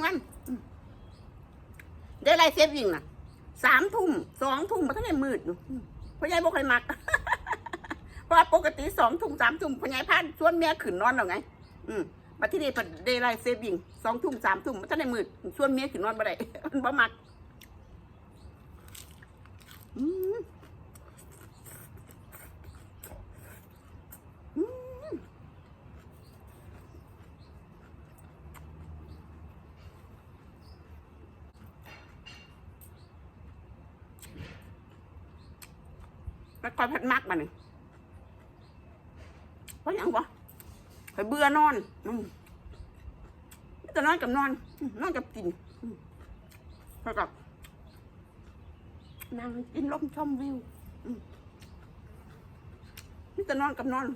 งวันได้ไรเซฟวิ่งน่ะสามทุ่มสองทุ่มมาทั้งในมืดอยู่พ่อใหญ่บอกใครมัก เพราะว่าปกติสองทุ่มสามทุ่มพ่อใหญ่พานชวนเมียขึ้นนอนแล้วไง อืมมาที่นี่พอได้ไรเซฟวิ่งสองทุ่มสามทุ่มมาทั้งในมืดชวนเมียขึ้นนอนบ่ได้มันบ่มัก อืมอืม แล้วคอยพัดมักมาหนึ่งเพราะยังวะคอยเบื่อนอนอืมนี่จะนอนกับนอนนอนกับกินอืมแล้วกับนั่งกินลมชมวิวอืมนี่จะนอนกับนอน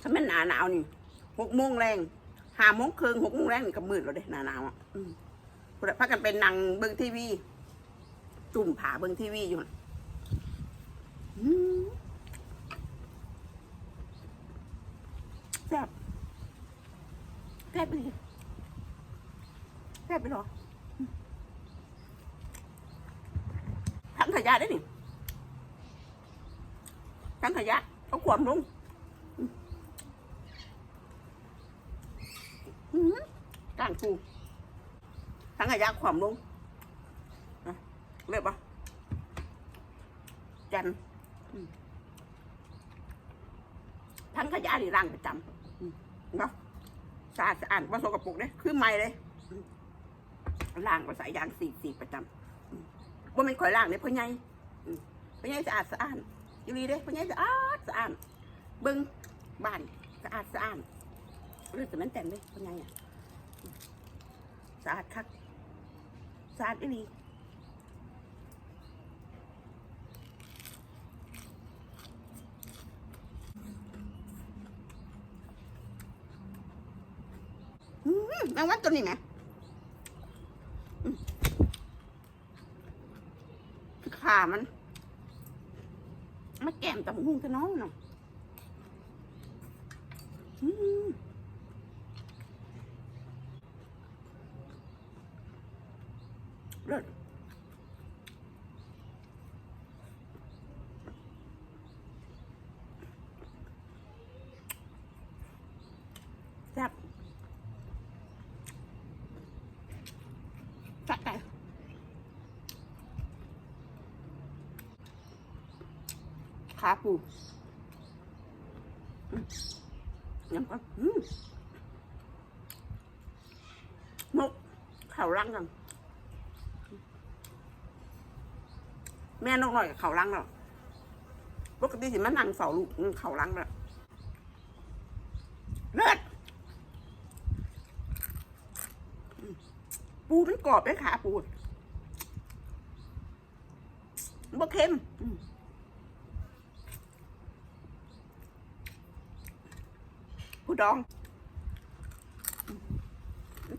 ถ้าเป็นหนาหนาวนี่หกโมงแรงห้าโมงครึ่งหกโมงแรงนี่ก็มืดแล้วเด้หนาหนาวอะ พักกันเป็นนังเบิ้งทีวี จุ่มผาเบิ้งทีวีอยู่น่ะแซ่บแซ่บไปเลยแซ่บไปหรอทั้งขยะได้นี่ทั้งขยะเอาขวมลงอื้อหือกางปู ทั้งขยะขวามลงเรียบปะจันทั้งขยะนี่ร่างประจำเนาะสะอาดสะอาดว่าสกปรกเนี่ยคือไม่เลยล่างก็ใส่ยางสีสีประจำว่ามันข่อยล่างเนี่ยพ่อใหญ่พ่อใหญ่สะอาดสะอาดอีหลีเด้พ่อใหญ่สะอาดสะอาดเบิ้งบ้านสะอาดสะอาดเลือดแต่มันแต่งเลยเป็นไงอะสะอาดคัก สาดอีหลีแมงวันตัวนี้ไหมขามันมาแก้มตำหุงกับน้องเนาะอืม เลิศแซ่บจัดไป ขาปูยังก็อืมนกเข่ารังกันแม่นกหน่อยเข่าลังแล้วปกติสิมันนั่งเฝ้าลูกเข่าลังแล้วเลิศอืมปูมันกรอบได้ขาปูบ่เค็ม อืมปูดอง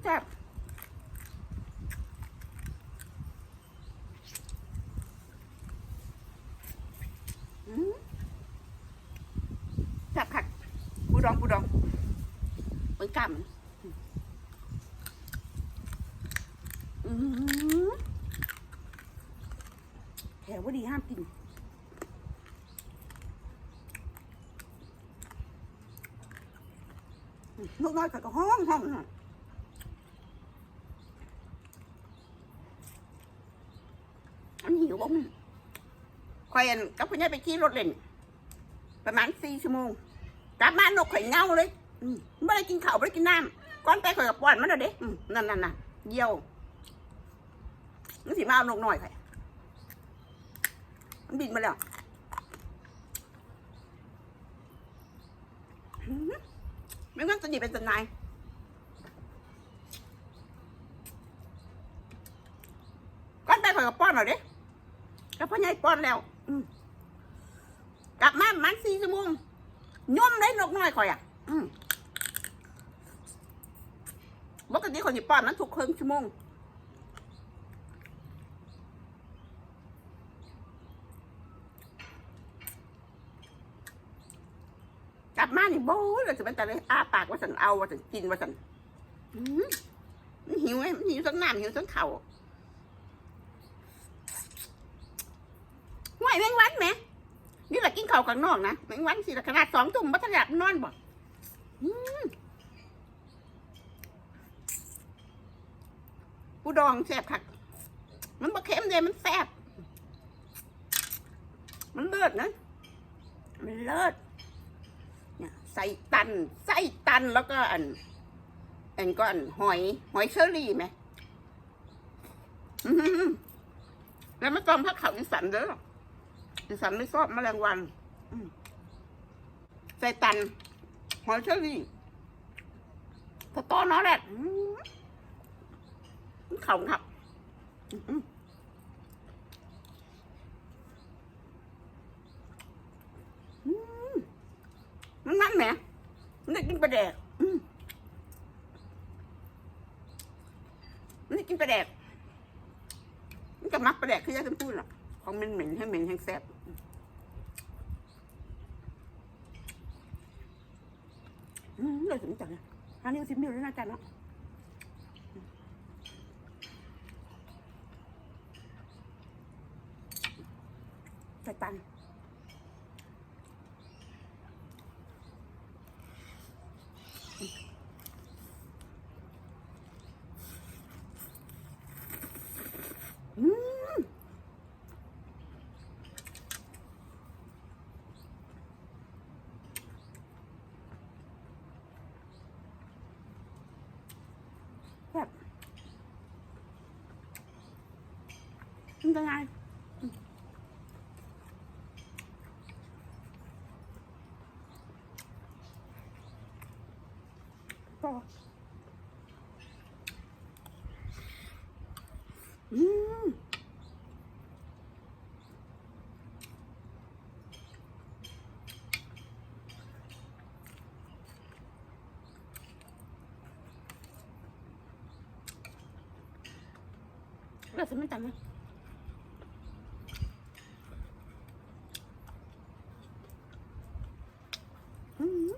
แซ่บอืมจับผักปูดองปูดองเปิ้งกล้ามมันแถวว่าดีห้ามกินอืม นกน้อยกับก็ห้องห้องน่ะอันหิวบ่มันข่อยอันกับพ่อใหญ่ไปขี่รถเล่นประมาณสี่ชั่วโมงกลับมานกข่อยเงาเลยไม่ได้กินข้าวไม่ได้กินน้ำก้อนไปข่อยกับป้อนมันแล้วเด้อนั่นนั่นน่ะเยี่ยวมันสิมาเอานกหน่อยข่อยมันบินมาแล้ว ไม่งั้นจะหนีเป็นทนายก้อนไปข่อยกับป้อนหน่อยดิแล้วพ่อใหญ่ป้อนแล้วกลับมาประมันสี่ชั่วโมงย่อมได้นกน้อยคอยอะปกติคนจะป้อนมันถูกครึ่งชั่วโมง บมานี่โบ้ย เลย อ้าปากว่าสันเอาว่าสันกินว่าสันอืมมันหิวไงมันหิวทั้งน้ำหิวทั้งเข่าวห่วยแมงวันไหมนี่แหละกินเข้าข้างนอกนะแมงวันสิขนาดสองทุ่มบัตรหลับนอนบ่อืมปูดองแซ่บคักมันบ่เค็มเลยมันแซ่บมันเลิศนะมันเลิศ ใส่ตันใส่ตันแล้วก็อัน อันก็อันหอย หอยเชอรี่ไหมแล้วไม่ต้องพักเขาอีสันเด้ออีสันไม่ชอบแมลงวันอืมใส่ตัน หอยเชอรี่พอต้อนน้อแหละเขาครับ อื้อหือมันนั่นแหมมันได้กินปลาแดกมันได้กินปลาแดกมันจะมักปลาแดกคือยาชมพูหรอกของมันเหม็นให้เหม็นให้งแซ่บอืมเลยถึงจังเลยอันนี้สิบมิลแล้วนะจ๊ะเนาะใส่ตันอืมแบบ มันจะไงอืมก็อืมเราจะไม่จำนะอืม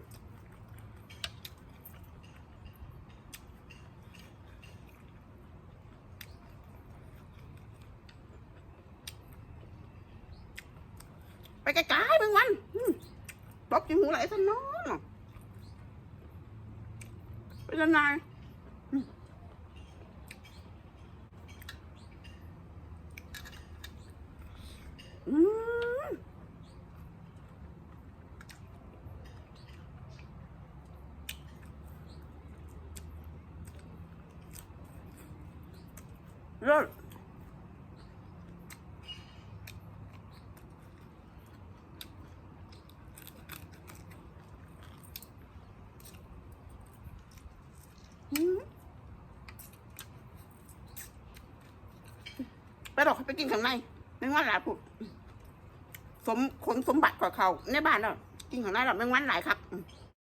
ไปไกลๆมึงวันอืมตบจิงหูไหลซะน้องเป็นยังไงอืมเลิศอืมไป ดอกเขาไปกินข้างในไม่ว่าหลายผุดสมคนสมบัติกว่าเขาในบ้านเรากินข้างในเราไม่งวันหลายครับ